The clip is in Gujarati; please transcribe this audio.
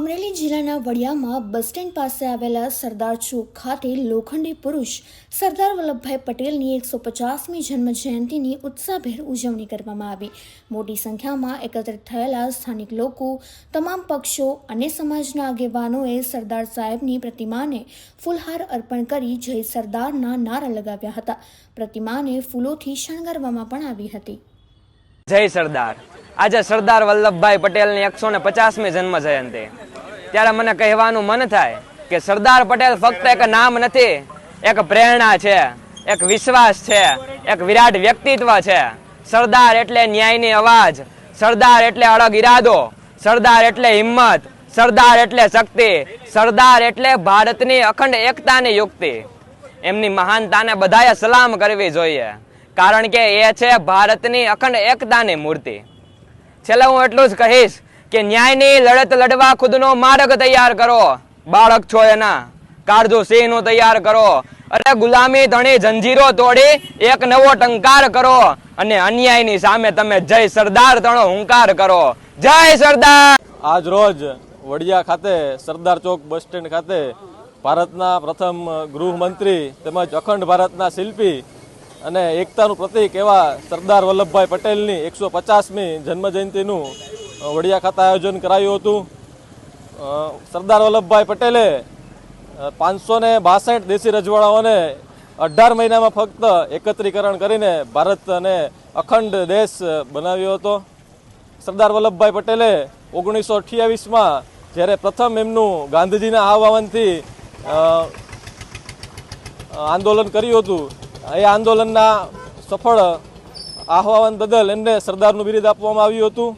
અમરેલી જિલ્લાના વડિયામાં બસ સ્ટેન્ડ પાસે આવેલા સરદાર ચોક ખાતે લોખંડી પુરુષ સરદાર વલ્લભભાઈ પટેલની એકસો પચાસમી જન્મ જયંતિની ઉત્સાહભેર ઉજવણી કરવામાં આવી. મોટી સંખ્યામાં એકત્રિત થયેલા સ્થાનિક લોકો, તમામ પક્ષો અને સમાજના આગેવાનોએ સરદાર સાહેબની પ્રતિમાને ફૂલહાર અર્પણ કરી જય સરદારના નારા લગાવ્યા હતા. પ્રતિમાને ફૂલોથી શણગારવામાં પણ આવી હતી. જય સરદાર. આજે સરદાર વલ્લભભાઈ પટેલની એકસો ને પચાસમી જન્મ જયંતિ ત્યારે મને કહેવાનું મન થાય કે સરદાર પટેલ ફક્ત એક નામ નથી, એક પ્રેરણા છે, એક વિશ્વાસ છે, એક વિરાટ વ્યક્તિત્વ છે. સરદાર એટલે ન્યાયની અવાજ, સરદાર એટલે અડગ ઈરાદો, સરદાર એટલે હિંમત, સરદાર એટલે શક્તિ, સરદાર એટલે ભારતની અખંડ એકતાની યુક્તિ. એમની મહાનતાને બધાએ સલામ કરવી જોઈએ, કારણ કે એ છે ભારતની અખંડ એકતાની મૂર્તિ. છેલ્લે હું એટલું જ કહીશ કે ન્યાયની લડત લડવા ખુદનો માર્ગ તૈયાર કરો. બાળક છો એના. કાળજો સિંહનો તૈયાર કરો. અરે ગુલામી ધણી જંજીરો તોડી એક નવો ટંકાર કરો. અને અન્યાયની સામે તમે જય સરદાર તણો હુંકાર કરો. જય સરદાર! આજ રોજ વડિયા ખાતે, સરદાર ચોક બસ સ્ટેન્ડ ખાતે ભારતના પ્રથમ ગૃહમંત્રી તેમજ અખંડ ભારતના શિલ્પી અને એકતાનું પ્રતીક એવા સરદાર વલ્લભભાઈ પટેલની એકસો પચાસમી જન્મજયંતિનું વડિયા ખાતે આયોજન કરાયું હતું. સરદાર વલ્લભભાઈ પટેલે પાંચસો ને બાસઠ દેશી રજવાડાઓને અઢાર મહિનામાં ફક્ત એકત્રીકરણ કરીને ભારત અને અખંડ દેશ બનાવ્યો હતો. સરદાર વલ્લભભાઈ પટેલે ઓગણીસો અઠ્યાવીસમાં જ્યારે પ્રથમ એમનું ગાંધીજીના આહવાનથી આંદોલન કર્યું હતું, એ આંદોલનના સફળ આહવાન બદલ એમને સરદારનું બિરુદ આપવામાં આવ્યું હતું.